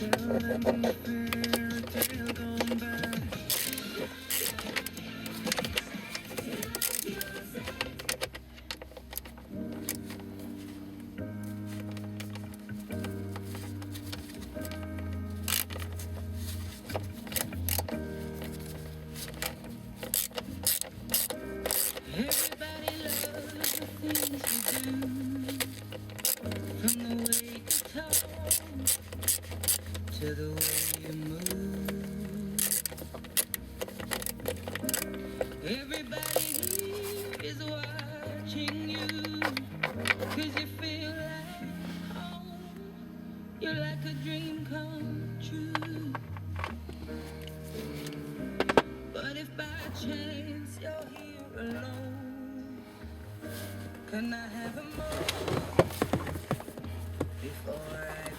tell them a fairy tale gone bad. Can I have a moment before I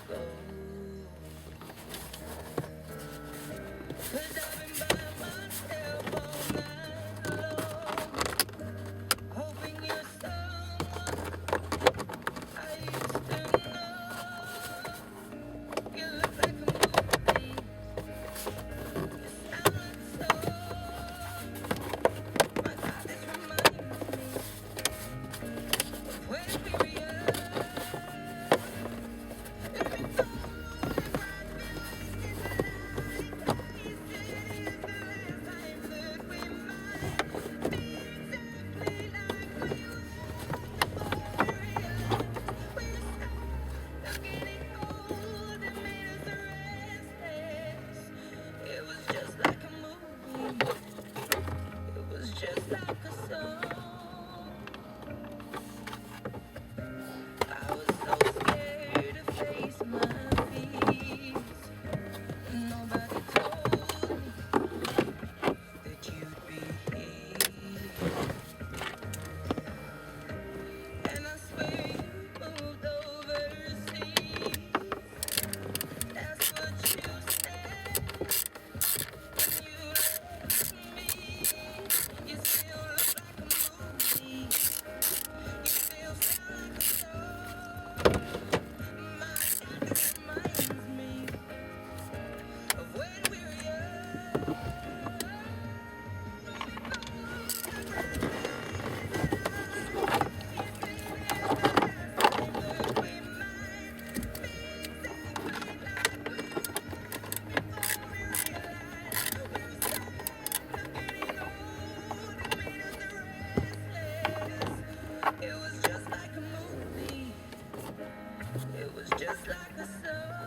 the sun.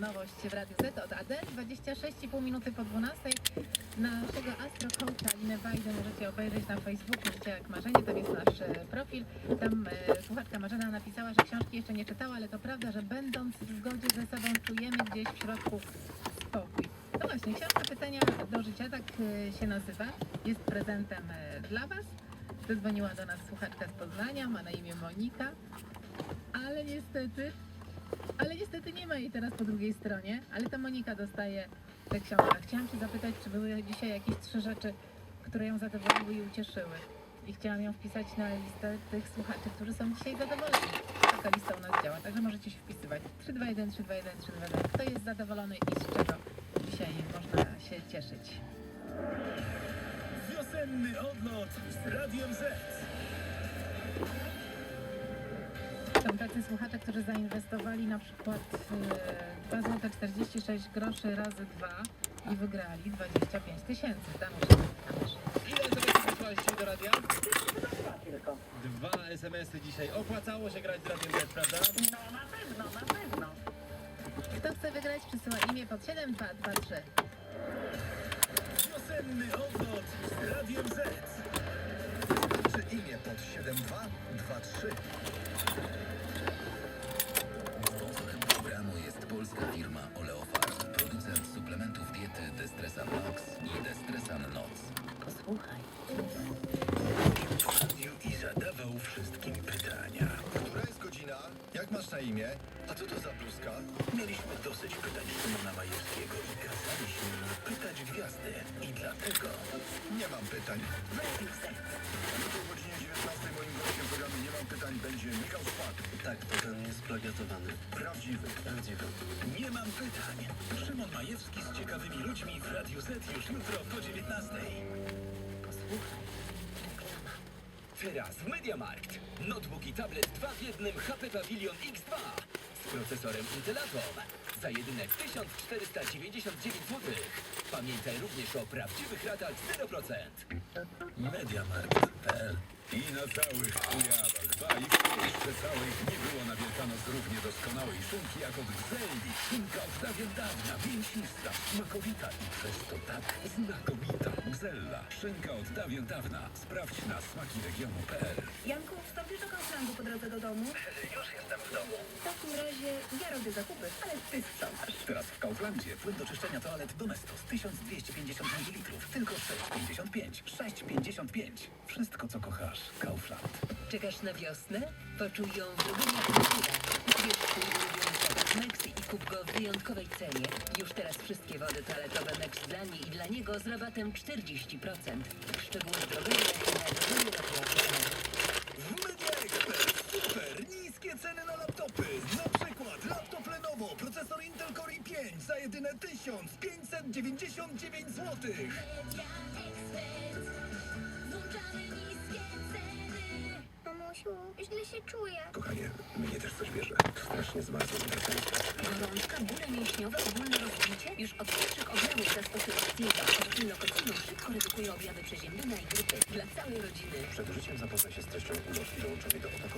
Nowość w Radiu Z od AD. 26,5 minuty po 12. Naszego Astro Coacha Alinę Wajdę możecie obejrzeć na Facebooku jak marzenie, tam jest nasz e, profil. Tam e, słuchaczka Marzena napisała, że książki jeszcze nie czytała, ale to prawda, że będąc w zgodzie ze sobą czujemy gdzieś w środku. No właśnie, książka Pytania do życia, tak e, się nazywa. Jest prezentem e, dla Was. Zadzwoniła do nas słuchaczka z Poznania, ma na imię Monika, ale niestety, ale niestety nie ma jej teraz po drugiej stronie, ale to Monika dostaje tę książkę. Chciałam się zapytać, czy były dzisiaj jakieś trzy rzeczy, które ją zadowoliły i ucieszyły. I chciałam ją wpisać na listę tych słuchaczy, którzy są dzisiaj zadowoleni. Taka lista u nas działa, także możecie się wpisywać. 321, 321, 321. Kto jest zadowolony i z czego dzisiaj można się cieszyć? Wiosenny odlot z Radiem Z. Są tacy słuchacze, którzy zainwestowali na przykład e, 2 zł 46 groszy razy 2 i wygrali 25 tysięcy. Tam Ile SMS-ów wysłaliście do radia? Dwa SMS-y dzisiaj. Opłacało się grać z Radiem Z, prawda? Kto chce wygrać, przysyła imię pod 7223. Wiosenny odlot z Radiem Z. Czy imię pod 7223. Sponsorem programu jest polska firma Oleofarm, producent suplementów diety Destresan Max i Destresan Noc. Posłuchaj. I zadawał wszystkim pytania. Która jest godzina? Jak masz na imię? A co to za bluzka? Mieliśmy dosyć pytań Szymona Majewskiego i kazaliśmy mu pytać gwiazdy. I dlatego Nie mam pytań. Jutro o godzinie 19 moim gościem programu Nie mam pytań będzie Michał Szpak. tak, ten jest plagiatowany. Prawdziwy. Prawdziwy. Nie mam pytań. Szymon Majewski z ciekawymi ludźmi w Radiu Z już jutro po 19. Posłuchaj. Teraz w MediaMarkt. Notebook i tablet 2 w jednym HP Pavilion X2 z procesorem Intel Atom za jedyne 1499 zł. Pamiętaj również o prawdziwych ratach 0%. Mediamarkt.pl I na całych ujawach, ba i Polsce całej nie było na Wielkanoc równie doskonałej szynki jak od Gzelli. Szynka od dawien dawna, mięsista, smakowita i przez to tak znakomita. Gzella, szynka od dawien dawna. Sprawdź na smakiregionu.pl Janku, wstąpisz do Kauflandu po drodze do domu? Już jestem w domu. W takim razie ja robię zakupy, ale ty sprzątasz. Teraz w Kauflandzie Płyn do czyszczenia toalet Domestos 1250 ml. Tylko 6,55. 6,55. Wszystko co kochasz. Kaufland. Czekasz na wiosnę? Poczuj ją w lubieniach Nexi i kup go w wyjątkowej cenie. Już teraz wszystkie wody toaletowe Next dla niej i dla niego z rabatem 40%. Szczegóły i na W Media Expert super niskie ceny na laptopy. Na przykład laptop Lenovo, procesor Intel Core i5 za jedyne 1599 zł. Źle się czuję. Kochanie, mnie też coś bierze. Strasznie zmarzłem Gorączka, bóle mięśniowe, ogólne rozbicie? Już od pierwszych objawów zastosuj Activa. Odpilnokocyną szybko redukuje objawy przeziębienia i grypy. Dla całej rodziny. Przed użyciem zapoznaj się z treścią ulotki dołączonej do opakowania.